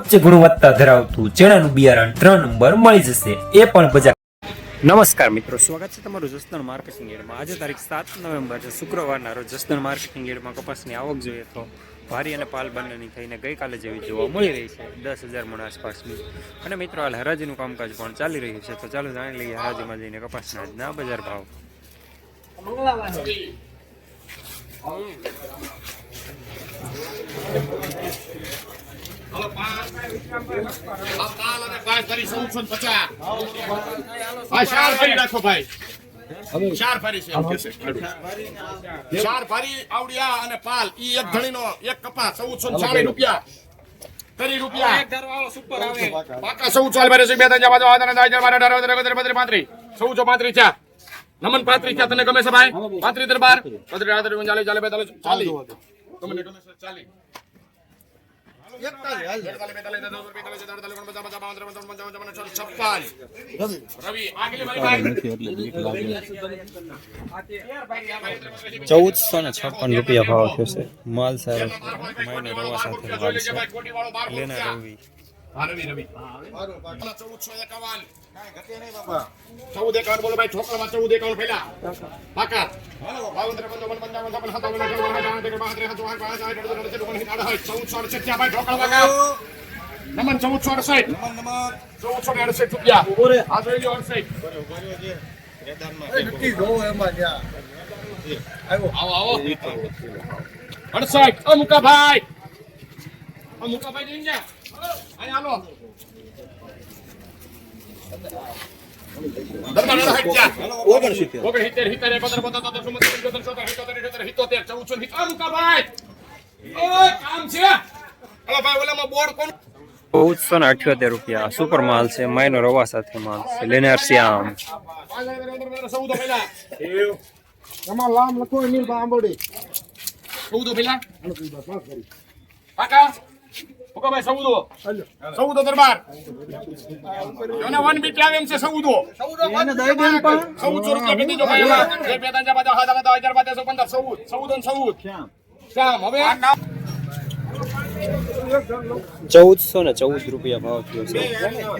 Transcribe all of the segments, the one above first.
ઉચ્ચ ગુણવત્તા ધરાવતું ચણાનું બિયારણ ત્રણ નંબર મળી જશે. એ પણ બજાર નમસ્કાર મિત્રો, સ્વાગત છે તમારું જસદણ માર્કેટિંગ એડમાં. આજે તારીખ સાત નવેમ્બર છે, શુક્રવારના રોજ જસદણ માર્કેટિંગ એડમાં કપાસની આવક જોઈએ તો ભારી અને પાલ બંનેની થઈને ગઈકાલે જેવી જોવા મળી રહી છે, દસ હજાર મણ આસપાસની. અને મિત્રો, હાલ હરાજીનું કામકાજ પણ ચાલી રહ્યું છે, તો ચાલો જાણી લઈએ હરાજીમાં જઈને કપાસના આજના બજાર ભાવ. ચાર ફરી છે છે. આવડિયા અને પાલ ઈ એક ધણીનો એક કપા 1440 રૂપિયા કરી રૂપિયા પાકા 1440 ભરે છે બે ત્રણ ચાર પાંચ છ સાત આઠ નવ દસ અગિયાર બાર તેર ચૌદ પંદર પાંત્રીસ ચૌદસો પાંત્રીસ થયા નમન પાંત્રીસ થયા તને ગમે છે ભાઈ પાત્રી દરબાર બાર પાંત્રીસ ચાલી ચાલીસ તમને ગમે છે આગલી ચૌદસો ને છપ્પન રૂપિયા ભાવ થયો છે. માલ સારો છે. રવા સાથે લેના રવિ ચૌદસો એકાવન ચૌદ એકાવન બોલો ભાઈ છોકરામાં ચૌદ એકાવન પહેલા પાકા બાવન ત્રેપન ચોપન પંચાવન છપ્પન સત્તાવન અઠાવન અઠાવન ત્રેપન પાંત્રીસ છપ્પન પાંચ સાઠ અડસઠ ઓગણસિત્તેર, ઓગણસિત્તેર, અડસઠ, ચૌદસો અડસઠ ભાઈ ઢોકળા પાકા નમન ચૌદસો અડસઠ ચૌદસો ને અડસઠ રૂપિયા આ જોઈ લો અડસઠ આવો આવો અડસઠ ઓ મુકાભાઈ ઓ મુકાભાઈ જઈને જા અહીં ચૌદસો ને અઠ્યોતેર રૂપિયા સુપર માલ છે મહિનો રવા સાથે માલ છે લેનાર શ્યામ ચૌદો પેલા ચૌદો પેલા પાકા મુકાભાઈ સૌદો સૌદો દરબાર જોને વન બીટ આવે એમ છે ચૌદો ચૌદસો રૂપિયા કે જો ભાઈ એમાં. બે બે ત્રણ બાજા પાંચ બાજા સાત બાજા પંદર ચૌદ ચૌદ અને ચૌદ શ્યામ હવે ચૌદસો ને ચૌદ રૂપિયા ભાવ થયો છે.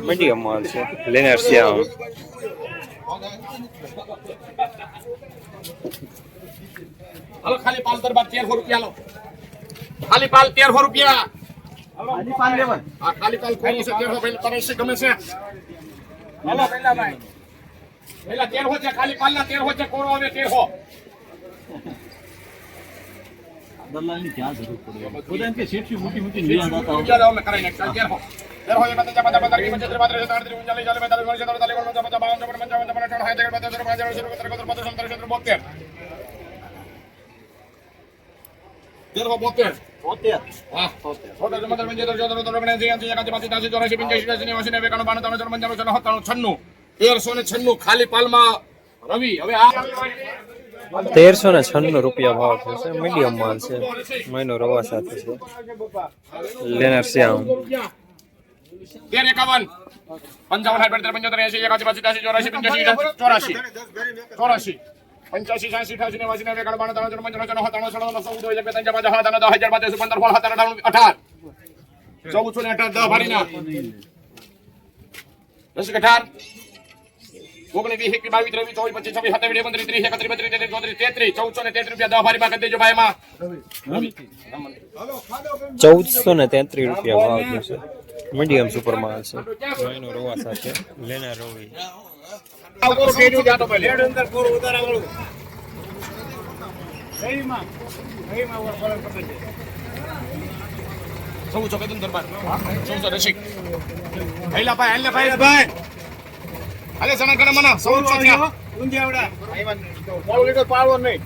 મીડિયમ માલ છે. લેનાર શ્યામ હાલો ખાલી પાલ દરબાર તેરસો રૂપિયા લો. ખાલી પાલ તેરસો રૂપિયા. આ ખાલી પાલ કોનું છે તેરસો પેલા તરસી ગમે છે. હાલો પેલા ભાઈ. પેલા તેરસો છે ખાલી પાલના તેરસો છે કોરો આવે તેરસો રૂપિયા અમે કરાઈ નાખીએ. તેરસો. તેરસો, એક, બે, ત્રણ, ચાર, પાંચ, છ, સાત, આઠ, નવ, દસ, અગિયાર, બાર, તેર, હો પંદર, સોળ, સત્તર, જમા જમા વીસ, એકવીસ, બાવીસ, ત્રેવીસ, ચોવીસ, પચીસ, છવ્વીસ, સત્તાવીસ, અઠ્ઠાવીસ, તેરસો બોતેર હા જમા જમા જમા જમા જમા ઓગણએંસી એંસી એકાસી બાસી જમા જમા જમા એકાણું બાણું ત્રાણું ચોપન પંચાવન છન્નું સત્તાણું છન્નું તેરસો ને છન્નું તેરસો ને છન્નું રૂપિયા ભાવ થશે મીડિયમ માલ છે મહિનો રવા સાથે છે લેનાર શ્યામ તેર એકાવન પંચાવન સાઠ પંચોતેર એસી એકાસી બાસી ચોરાસી પંચ્યાસી ચોરાસી ચોરાસી પંચ્યાસી છ્યાસી અઠ્યાસી નેવાસી નેવું એકાણું બાણું ત્રણ ત્રણ પંચાવન છન્નું સત્તાણું અઠાણું ચૌદ એક બે ત્રણ પાંચ આઠ દસ હજાર બાર પંદર સોળ સત્તર અઢાર અઢાર ચૌદસો ને અઢાર દસ ભારીના દસ એક અઢાર ઓગણીસ વીસ એકવીસ બાવીસ ત્રેવીસ ચોવીસ પચીસ છવ્વીસ સત્તાવીસ ઓગણત્રીસ ત્રીસ એકત્રીસ બત્રીસ તેત્રીસ ચોત્રીસ તેત્રીસ ચૌદસો ને તેત્રીસ રૂપિયા દસ ભારીમાં કરી દેજો ભાઈ માં ચૌદસો ને તેત્રીસ રૂપિયા ભાવ છે મીડિયમ સુપર માલ છે. મહિનો રવા. સાથે લેનાર રવિ લીટર નહીં.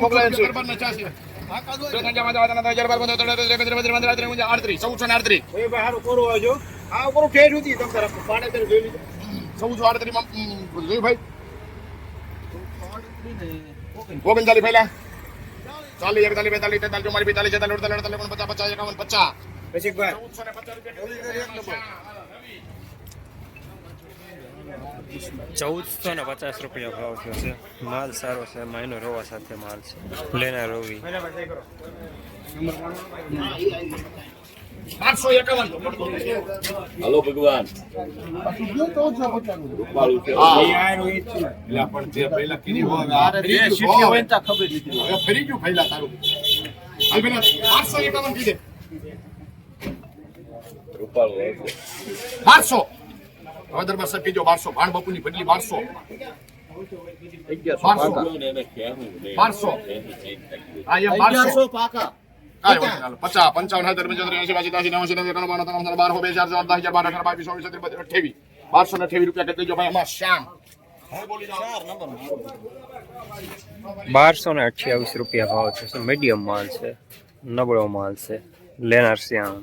મોકલાય મોકલી દરબાર ને ચાસી આડત્રીસ ઓગણચાલીસ પહેલા ચાલીસ એકતાલીસ બેતાલીસ તેતાલીસ ચુમ્માલીસ પિસ્તાલીસ છેતાલીસ અડતાલીસ અડતાલીસ પચાસ પચાસ એકાવન પચાસ રૂપિયા ચૌદસો ને પચાસ રૂપિયા ભાવ થયો છે. માલ સારો છે માયનો રોવા સાથે માલ છે. લેના રોવી. પાંચસો એકાવન હલો ભગવાન ફરી ગયું ફૈલા તારું. પાંચસો એકાવન કીધે. રૂપાળું. બારસો હવે દરબાર સાહેબ કીજો બારસો ભાણ બાપુની બદલી બારસો બારસો હા એમ બારસો. પચાસ પંચાવન હાજર પંચોતેર એસી બાસી ત્યાસી નેવું સિત્તેર એકાણું ત્રણ બાર બે ચાર ચાર દસ હજાર બાર અઢાર બાવીસ ચોવીસ અઠ્યાવીસ. બારસો ને અઠ્યાવીસ રૂપિયા કરી દેજો ભાઈ અમાર શ્યામ. બારસો ને અઠ્યાવીસ રૂપિયા ભાવ છે. મીડિયમ માલ છે? નબળો માલ છે. લેનાર શ્યામ.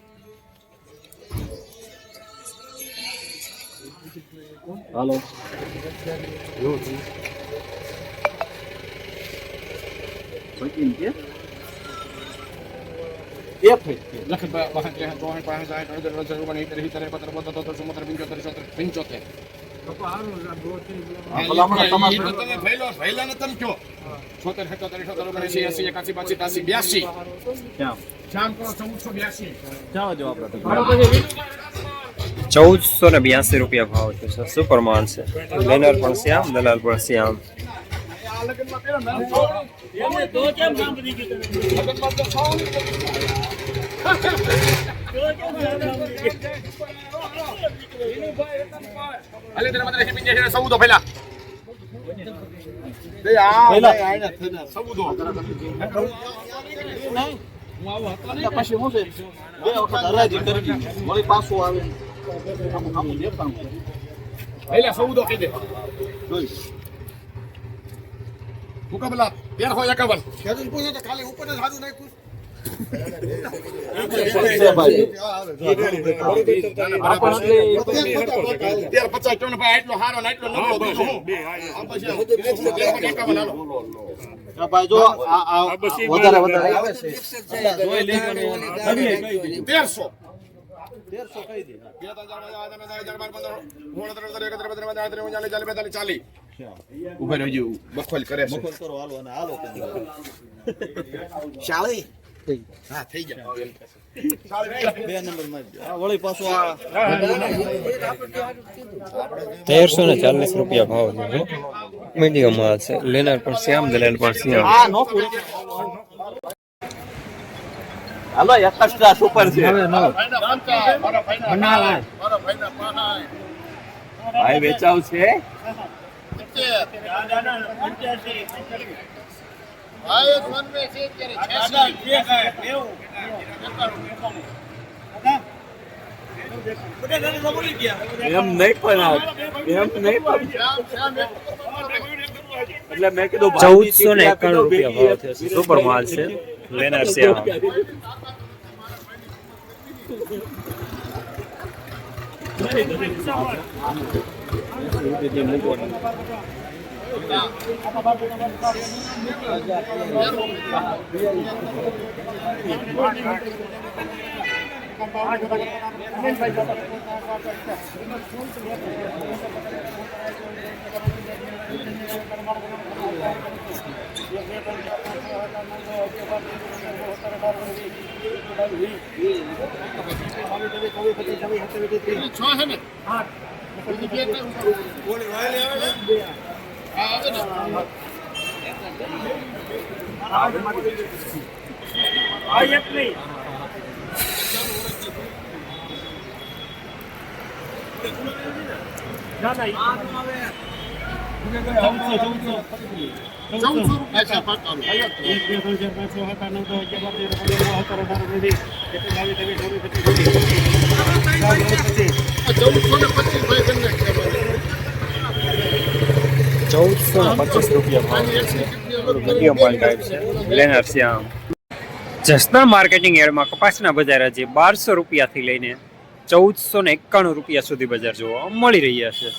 સિત્તેર, એકોતેર, બોતેર, તોતેર, ચુમ્મોતેર, પંચોતેર, છોતેર, ચૌદસો ને બ્યાસી રૂપિયા ભાવ છે. સુપર માલ છે. લેનર પણ શ્યામ દલાલ પણ શ્યામ પછી શું છે બે વખત હરાજી કરી વળી પાછું આવે પહેલા સૌદો કહી દે મુકાબલા તેરસો એકાવન છે ભાઈ તેર પચાસ ચોને ભાઈ આટલો હારો ને આટલો નબળો બીજો હું આ પછી તેરસો હાલો આ ભાઈ જો આ આ વધારે તેરસો ઊભા રહેજો બખોલ કરે હાલો અને હાલો ચાલી હા થઈ ગયા. બે નંબરમાં વળી પાછું આ તેરસો ને ચાલીસ રૂપિયા ભાવ છે મીડિયમ માલ છે. લેનાર પણ શ્યામ દલાલ પણ શ્યામ. હાલો એક્સ્ટ્રા સુપર છે. ભાઈ વેચાવ છે. એમ નહીં પણ એમ નહીં પણ. એટલે મેં કીધું ચૌદસો ને એકાણું રૂપિયા ભાવ થયો સુપર માલ છે. લેનાર શ્યામ છ છે ને બીજી બે કઈ ઉપર? હા, આવે ને. આ ને પચીસ ભાઈ કરી નાખ્યા ચૌદસો ને રૂપિયા ભાવ આમ માર્કેટિંગ એડમાં કપાસના બજાર આજે બારસો રૂપિયાથી લઈને ચૌદસો ને એકાણું રૂપિયા સુધી બજાર જોવા મળી રહ્યા છે.